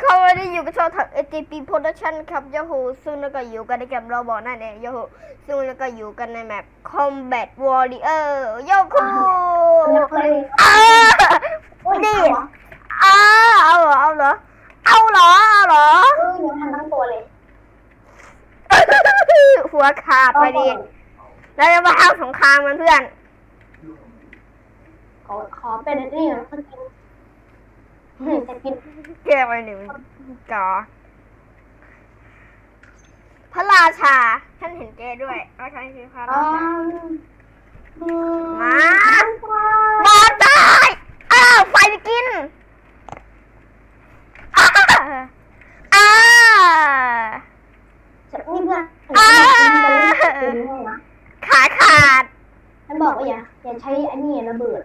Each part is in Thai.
เขาไม่ได้อยู่กับช่องทาง ATP Production ครับยาฮูซึ่งแล้วก็อยู่กันในเกมเราบอกนั่นเองยาฮูซึ่งแล้วก็อยู่กันในแมป Combat Warrior โยคูนักเลยอ้าโอ้ยนี่เอาเหรออ้าเอาเหรอเอาเหรอเอาเหรอเอาเหรอเออยังทันทั้งตัวเลย หัวขาดไปดิเราจะมาเอาสงครามมันเพื่อน ขอขอเป็นอันนี่นะสักกินเฮ้ยจะกินเก็บไปหนึ่งกอพระราชา ท่านเห็นเจด้วยว่าใช่คือพระอ๋ราอชาอืมมา บอลตายอ้าวไฟไปกินอ้าอ้า จะนี่เพื่อน อ่า กินไปเลยกินให้นะ ขาขาด ฉันบอกว่าอย่าอย่าใช้อันนี้ระเบิด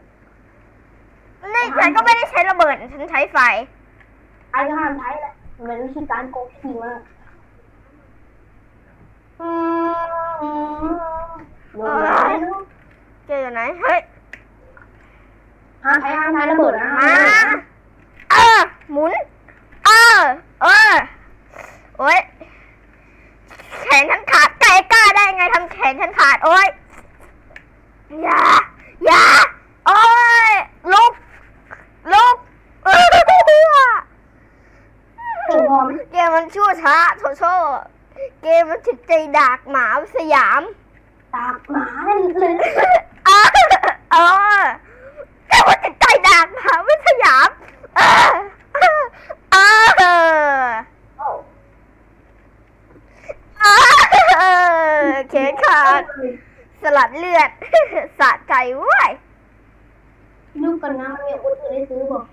นี่ฉันก็ไม่ได้ใช้ระเบิด ฉันใช้ไฟ ไอ้ก็ห้ามใช้ แหละมันเป็นวิธีการโกงที่ดีมากอืมเดี๋ยวนเจออยู่ไหน เฮ้ยห้ามใช้ห้ามใช้ระเบิดนะมาเออหมุน เออ เออ โอ้ยแขนฉันขาดไก่กล้าได้ไงทำแขนฉันขาด โอ้ยา อย่า โอ้ย ลุก ลุกเออ ถึงพอไหม เกมมันชั่วช้าโชโช เกมมันจิตใจดากหมาสยามตากหมาเลยเออเออเกมมันจิตใจดากหมาสยามเออเออโอ้เออเขนขาดสลัดเลือดสะใจเว้ยลูกกันนะมันมีอาวุธอื่นให้ซื้อบอก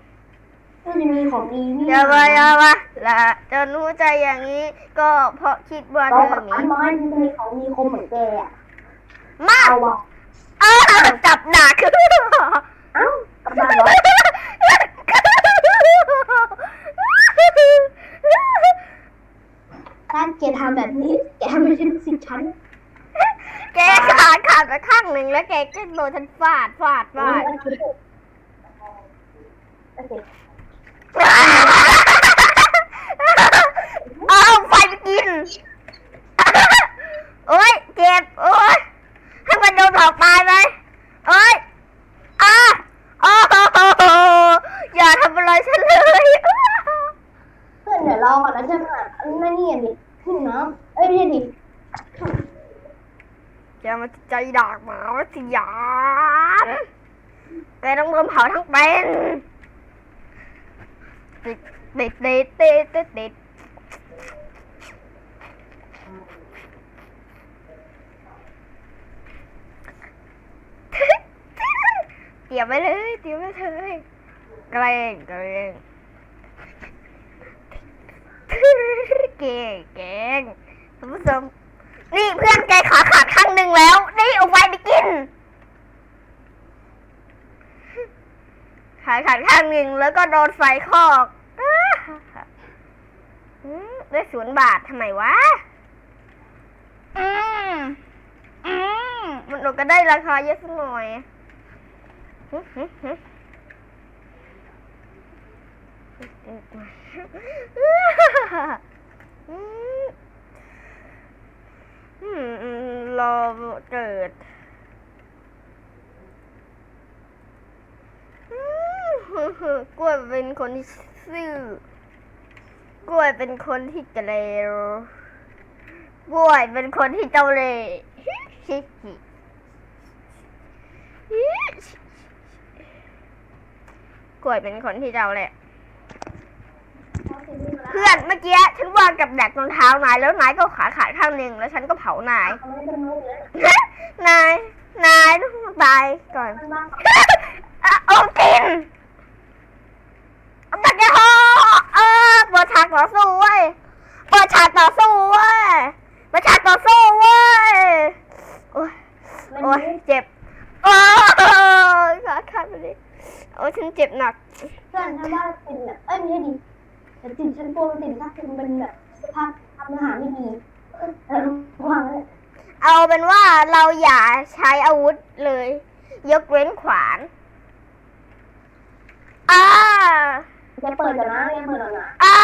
น่าจะมีของดีนี่อย่ามาอย่ามา ละจนรู้ใจอย่างนี้ ก็เพราะคิดว่าเราเธอกับมีอันน้อยมันจะมีของมีคมเหมือนแกอะมากเอาบอกเออจับหนักเอ้ากับบ้านเหรอถ้าแกทำแบบนี้ แกไม่ใช่ลูกศิษย์ฉันแกขาดขาดไปข้างหนึ่งแล้วแกก็โดนฉันฟาดฟาดฟาดโอเค เอาไฟไปกิน โอ้ยเจ็บ โอ้ยให้มันโดนเผาตายไหมโอ้ยอะโอ้โหอย่าทำอะไรฉันเลย เพื่อนเดี๋ยวรอก่อนนะฉั นอะอันนั่นนี่ดิขึ้นน้ำเอ้ยไม่ใช่ดิแกมันใจดากหมาวัสยามแกต้องโดนเผาทั้งเป็นติดติดติดติดติดติดเตรียมไว้เลยเตรียมไว้เลยเกรงเกรง เก่งเก่งท่านผู้ชมนี่เพื่อนแกขาขาดข้างหนึ่งแล้ว นี่เอาไว้ไปกิน ขาขาดข้างหนึ่งแล้วก็โดนไฟคอกอได้ศูนย์บาททำไมวะ อืมอืมมันก็ได้ราคาเยอะสักหน่อยหึหึหึอืม อืมอืม รอเกิดอืมฮึฮึกล้วยเป็นคนที่ซื่อกล้วยเป็นคนที่เกเรกล้วยเป็นคนที่เจ้าเล่ห์กล้วยเป็นคนที่เจ้าเล่ห์ พื่อนเมื่อกี้ฉันวางกับดักรองเท้านายแล้วนายก็ขาขาดข้างหนึ่งแล้วฉันก็เผานาย นาย นายต้องตายก่อนข้างล่างอะเอากินเอาตัดยาฮเออเปิดฉากต่อสู้เว้ยเปิดฉากต่อสู้เว้ยเปิดฉากต่อสู้เว้ยโอ้ยโอ้ยเจ็บโอ้ยขาขาดไปเลยโอ้ยฉันเจ็บหนัก เพื่อนถ้าว่าติดแบบเอ้ยไม่ใช่ดิแต่ติดฉันกลัวมันติดถ้าคุณเป็นแบบสภาพทำอาหารไม่ดีเออเออวางไว้เอาเป็นว่าเราอย่าใช้อาวุธเลย ยกเว้นขวานอ่าจะเปิดก่อนนะยังเปิดก่อนนะอ่า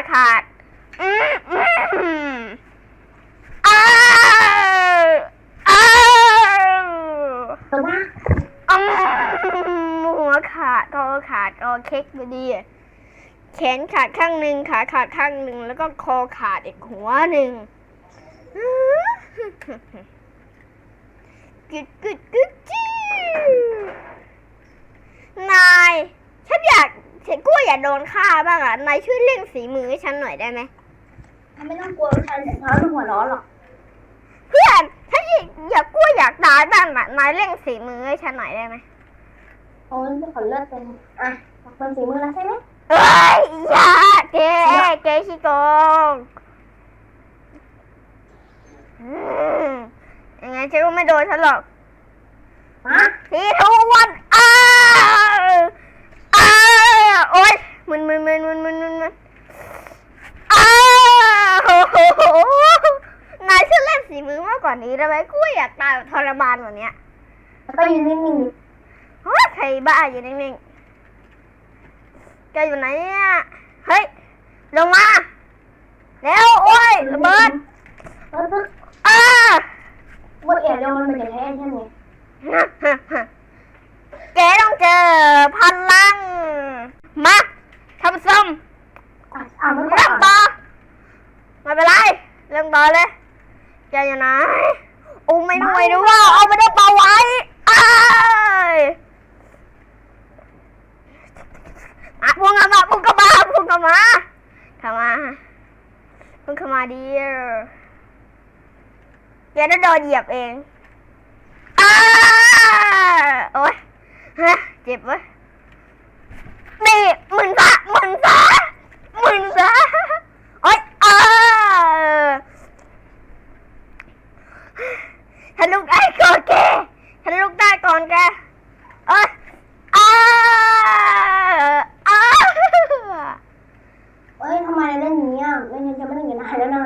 ดขาดอืมอืมอ้าวอ้าวถูกปะอืมหัวขาดคอขาดคอเค้กพอดีอะ แขนขาดข้างหนึ่งขาขาดข้างหนึ่งแล้วก็คอขาดอีกหัวหนึ่งกึดกึดกึดจิ้วนายฉันอยากฉันกลัวอย่าโดนฆ่าบ้างอะนายช่วยเร่งสีมือให้ฉันหน่อยได้ไหมไม่ต้องกลัวใครเดี๋ยวเขาจะหัวร้อนหรอกเพื่อนฉันอยากอยากกลัวอยากตายบ้างอะนายเร่งสีมือให้ฉันหน่อยได้ไหมโอ้ยจะขอเลือดเป็นอะจากเป็นสีมือแล้วใช่ไหม เอ้ยอย่าเจ๊เจ๊ขี้โกงอืมยังไงฉันก็ไม่โดนฉันหรอกฮะทีทุกวันอ้าวอ้าวโอ๊ยมึนมึนมึนมึนมึนมึนมึนอ้าวโอ้โหนายช่วยเล่นสีมือมากกว่านี้ได้ไหมกูอยากตายแบบทรมานกว่านี้แล้วก็ยืนนิ่งๆดิโอ้ยใครบ้าอยู่นิ่งๆ แกอยู่ไหนเนี่ยเฮ้ย ลงมาเร็วโอ้ยระเบิดเออตึ๊กอ้าว่าเอ๋เดี๋ยวมันเป็นอย่างแท้ใช่ไหมแกต้องเจอพลัง มาทำซ้อะอะำมันก็เริ่มอะต่อไม่เป็นไรเริ่มต่อเลยแกอยู่ไหนโอ้ไม่ด้วยด้วยว่าเอาไม่ได้เป่าไว้อ้ายอะพุ่งเข้ามาพุ่งเข้ามาพุ่งเข้ามาเข้ามา พุ่งเดี๋ยวจะโดนเหยียบเองอ้าโอ๊ยฮะเจ็บวะนี่หมื่นซะหมื่นซะหมื่นซะโอ๊ยอ้าฉันลุกได้ก่อนแกฉันลุกได้ก่อนแกเอ้ยอ้าอ้า เอ้ยทำไมเล่นอย่างนี้อะไม่งั้นจะไม่เล่นอย่างนายแล้วนะ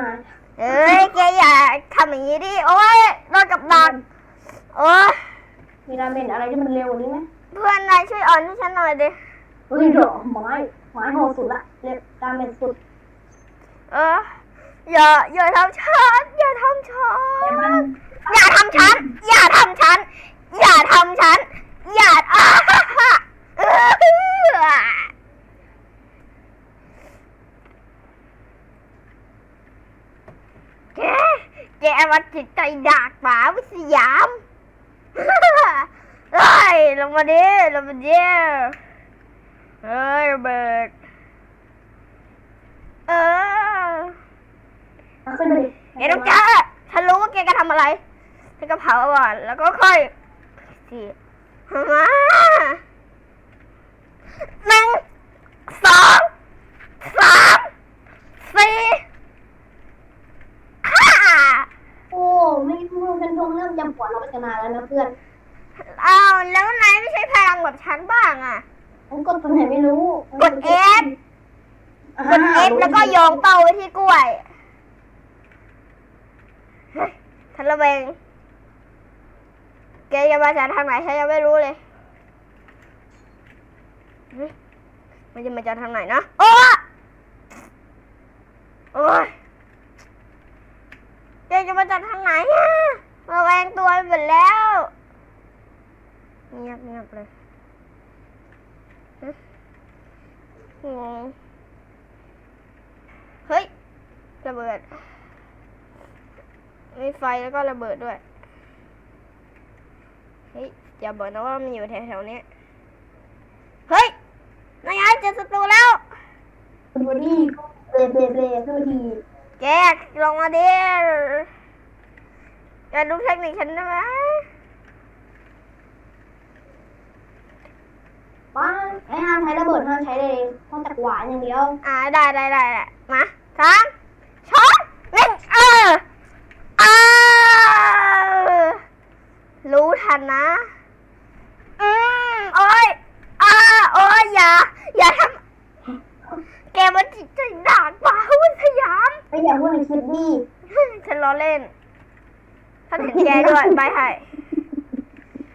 เอ้ยแกอย่าทำอย่างนี้ดิ โอ๊ยโดนกับดักโอ๊ย มีราเมนอะไรที่มันเร็วกว่านี้ไหม เพื่อนนายช่วยอ่อนให้ฉันหน่ อยดิ เฮ้ยเดี๋ยวไม้ไม้โหดสุดละเรียกราเมนสุดเออ อย่า อย่าทำฉัน อย่าทำฉัแต่มัน น อย่าทำฉัน อย่าทำฉัน อย่าทำฉัน อย่าอ้าเออแก แกมันจิตใจดากหมาวิสยาม เฮ้ยลงมาดิลงมาดิ เฮ้ยระเบิดเออเอาขึ้นไปดิแกต้องเจอฉันรู้ว่าแกจะทำอะไรฉันก็เผาก่อนแล้วก็ค่อยสิมาหนึ่งสองสามสี่ห้าโอ้ไม่พูดเป็นพวกเริ่มจำปวดเราไปกันนานแล้วนะเพื่อนอ้าวแล้วนายไม่ใช่พลังแบบฉันบ้างอะ ผมกดตัวไหนไม่รู้กด F กด F แล้วก็โยงเป้าไว้ที่กล้วยเฮ้ยฉันระเวงแกจะมาจากทางไหนฉันยังไม่รู้เลยเฮ้ยมันจะมาจากทางไหนนะ โอ้โอ้ยแกจะมาจากทางไหนอะระแวงตัวไปหมดแล้ว เงียบเงียบเลยฮะ งงเฮ้ย ระเบิด มีไฟแล้วก็ระเบิดด้วย เฮ้ย อย่าบอกนะว่ามันอยู่แถวๆนี้ เฮ้ย นายไอ้เจอศัตรูแล้วบอดี้เบรเบรเบรขึ้นมาดีแกลงมาเดิแกดูเทคนิคฉันได้ไหมป้า หวานอย่างเดียว อ่าได้ได้ได้ได้มาสามสองหนึ่งเออเออรู้ทันนะ อืมโอ้ยอ่าโอ้ยอย่า อย่าทำแกมันจิตใจดาดป่าวุสยาม ไม่อยากพูดในคลิปดี ฉันล้อเล่นฉันเห็นแกด้วยไปให้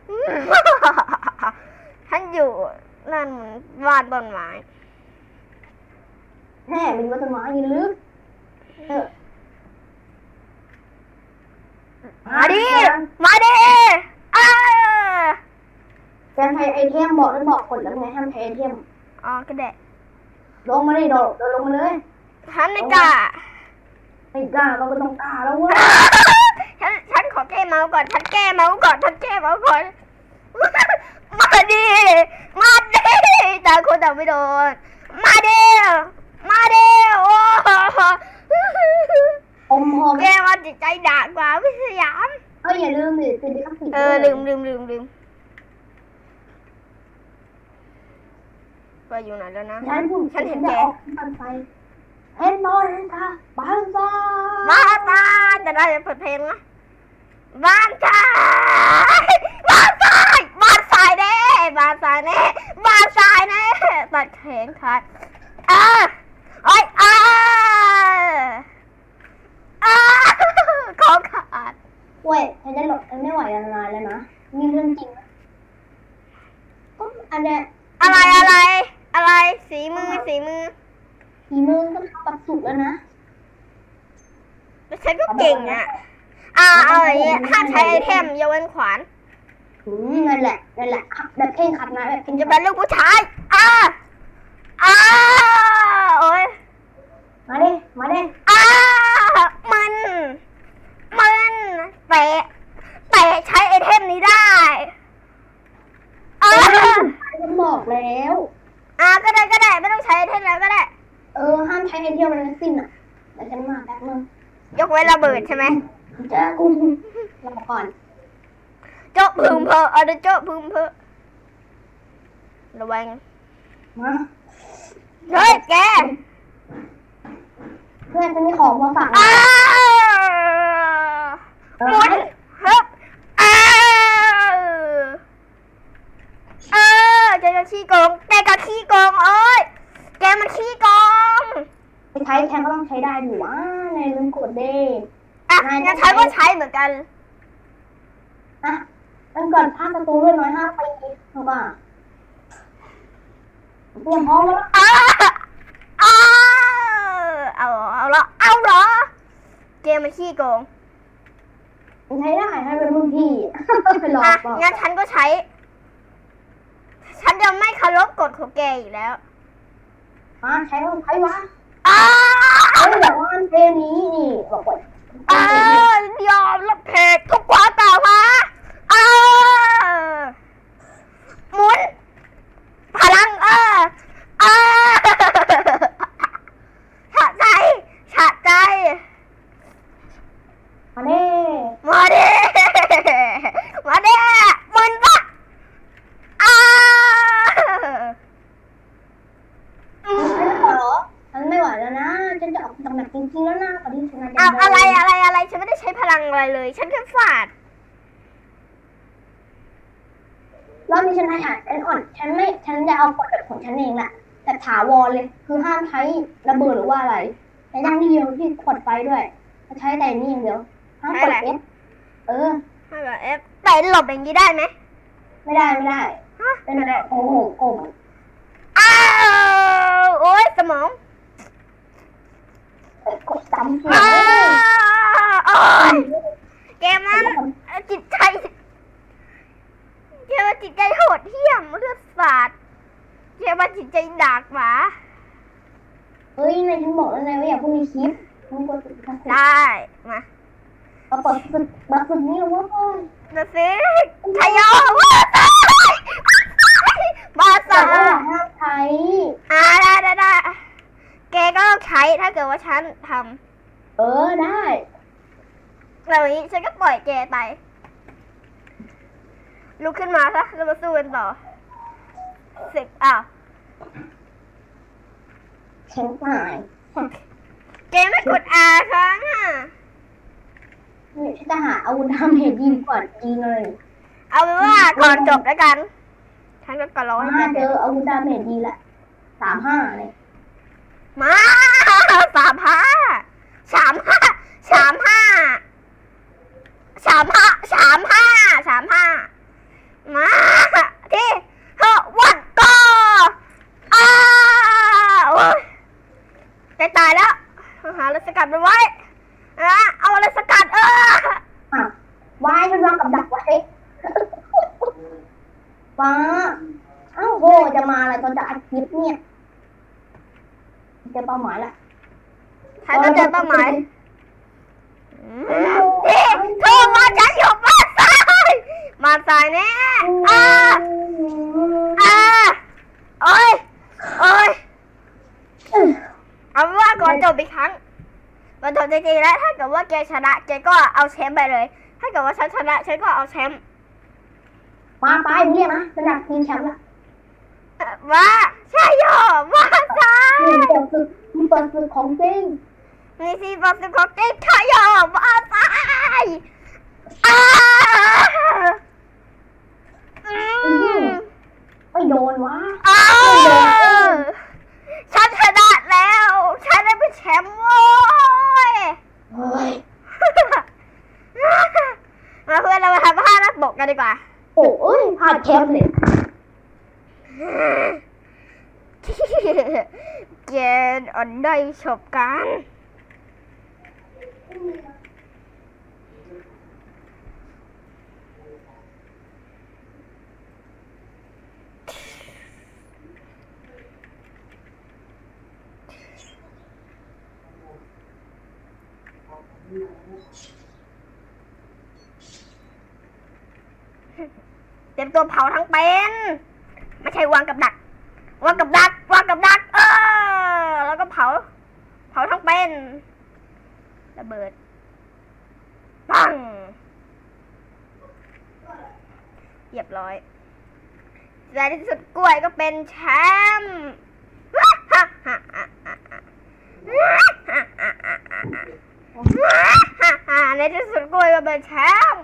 อืม ฉันอยู่นั่นเหมือนวาดต้นไม้แน่เป็นวัตถุมาอย่าลึกเออมาดิมาดิอ้าแกใช้ไอเทมบอกแล้วบอกกดแล้วไงห้ามใช้ไอเทมอ๋อก็ได้ลงมาเลยโดดโดดลงมาเลย ฉันไม่กล้าไม่กล้าเราก็ต้องกล้าแล้วเว้ยฉันฉันขอแก้เมาส์ก่อนฉันแก้เมาส์ก่อนฉันแก้เมาส์ก่อน มาดิมาดิต่างคนต่างไม่โดนมาดิ มาดิโอ้อมหอมแกว่าจิตใจด่ากว่าพี่สยามเอ้ยอย่าลืมดิเป็นดิคับสิเออลืมลืมลืมลืมไปอยู่ไหนแล้วนะฉันพูดฉันเห็นจะแกออกบันไฟเห็นนอนเห็นค่ะบันไฟบ้านบ้านจะได้เปิดเพลงนะบ้านชายบ้านชายบ้านชายแน่บ้านชายแน่บ้านชายแน่ตัดแขนขาดอ่า โอ้ยอ่าอ่าของขาดเว้ยฉันจะหลบฉันไม่ไหวแล้วนานแล้วนะนี่เรื่องจริงนะก็อันเนี้ยอะไรอะไร อะไร สีมือสีมือฝีมือก็ทำแบบสุดแล้วนะแล้วฉันก็เก่งอะอ่าเอาอย่างเงี้ยห้ามใช้ไอเทมยกเว้นขวานอืมนั่นแหละนั่นแหละขับแบบเข่งขัดนะแบบเข่งจะเป็นลูกผู้ชายอ่า อ่าโอ้ยมาดิ มาดิ อ้ามัน มันเตะเตะใช้ไอเทมนี้ได้อ่าฉันบอกแล้ว อ่าก็ได้ก็ได้ไม่ต้องใช้ไอเทมแล้วก็ได้ เออ ห้ามใช้ไอเทียมอะไรทั้งสิ้นอะแต่ฉันมาแป๊บนึงยกเว้นระเบิดใช่ไหมเจอกูรอก่อนโจ๊ะพึมเพอเอาเดี๋ยวโจ๊ะพึมเพอระวังมา เฮ้ยแกเพื่อนฉันมีของมาฝากอ้าเอหมุนอฮึบอ้าเออแกจะขี้โกงแกก็ขี้โกงเอ้ยแกมันขี้โกงใช้แทนก็ต้องใช้ได้อยู่วะในลืมกดเด้อะยงั้นฉันก็ใช้เหมือนกันอะตั้งก่อนภาคประตูด้วยน้อยห้าปีถูกป่ะ เตรียมพร้อมแล้วอ้าอ้าเอาเอาละเอาเหรอ เกมมันขี้โกงใช้ได้ให้เป็นรุ่นพี่ไปหลอกอะหลอกงั้นฉันก็ใช้ ฉันจะไม่เคารพกฎของแกอีกแล้วอะใช้ต้องใช้วะอ้าเอ้ยบอกว่าเพลงนี้นี่บอกว่าอ้ายอมรับผิดทุกความกล่าวหาอ้าหมุน พลังเอออ้าฉะใจฉะใจ มาเน่ มาดิ มาดิมึนปะอ้าอืม ฉันขอฉันไม่ไหวแล้วนะ ฉันจะออกจากแบบจริงๆแล้วนะตอนที่ฉันจะ เอาอะไรอะไรอะไร ฉันไม่ได้ใช้พลังอะไรเลย ฉันแค่ฟาดรอบนี้ฉันให้อ่านฉันอ่อนฉันไม่ฉันจะเอากฎแบบของฉันเองแหละแต่ถาวรเลย คือห้ามใช้ระเบิดหรือว่าอะไรแต่ยังที่เดียวที่ขวดไฟด้วยจะใช้แต่นี่อย่างเดียวห้ามกดใช้อะไรเอฟเออให้แบบเอฟแต่หลบอย่างนี้ได้ไหมไม่ได้ไม่ได้ฮะเป็นไม่ได้โอ้โหกลมอ้าวโอ้ยสมองเอ้ยกดจำเสียงอ้าเลย วโอ้ยเกมนั้นเอ่อจิตใจเกมว่าจิตใจโหดเหี้ยมเลือดสาดเกมว่าจิตใจดากหมาเฮ้ยนายฉันบอกแล้วไงว่าอย่าเพูดในคลิปมันกดติดตามได้มาเอาเปิดสุดแบบสุดนี้เลยเว่าดูสิชายโยว้าตายบาแต่สาว่าอย่าห้ามใช้อ่าได้ได้ได้แกก็ต้องใช้ถ้าเกิดว่าฉันทเออได้ำ แบบนี้ฉันก็ปล่อยแกไป ลุกขึ้นมาซะแล้วมาสู้กันต่อสิบอ้าวฉันตายแกไม่กดอาครั้งอะนี่ฉันจะหาอาวุธทำเหตุยิงก่อนยิงเลยเอาเป็นว่าก่อนจบแล้วกันฉันก็กระร้อยมาเจออาวุธดาเมจดีละสามห้าเลยมาสามห้าสามห้าสามห้า สามห้าสามห้าสามห้ามาที่เฮวันก็อ้าโอ้ยตายแล้วหาอะไรสกัดมันไว้นะเอาอะไรสกัดเอออะวายมันวางกับดักไว้ฟ้าอ้าวโหจะมาอะไรตอนจะอัดคลิปเนี่ยเจะเป้าหมายละฉันก็เจอเป้าหมาย เธอมาฉันอยู่บ้านซ้ายมาซ้ายแน่อ่าอ่าโอ้ยโอ้ยเอาเป็นว่าก่อนจบอีกครั้งก่อนจบจริงๆแล้วถ้าเกิดว่าแกชนะแกก็เอาแชมป์ไปเลย ถ้าเกิดว่าฉันชนะฉันก็เอาแชมป์มาไปมึงเนี่ยนะระดับทีมแชมป์ละเอ่อว่าใช่โยว่าจ้ามึงเปิดศึกมึงเปิดศึกของจริงมีซีบอสสิบของจริงค่ะโยว่าตาย อ้าอืมไม่โดนวะอ้าวฉันชนะแล้ว ฉันได้เป็นแชมป์โว้ย เฮ้ยมาเพื่อนเรามาทำผ้านักบกกันดีกว่า โอ้ยพลาดแชมป์เลยเกณฑ์อันได้ชบกัน เตรียมตัวเผาทั้งเป็น ไม่ใช่วางกับดัก วางกับดัก วางกับดัก เออ แล้วก็เผา เผาทั้งเป็น ระเบิด ปังเรียบร้อยในที่สุดกล้วยก็เป็นแชมป์ ในที่สุดกล้วยก็เป็นแชมป์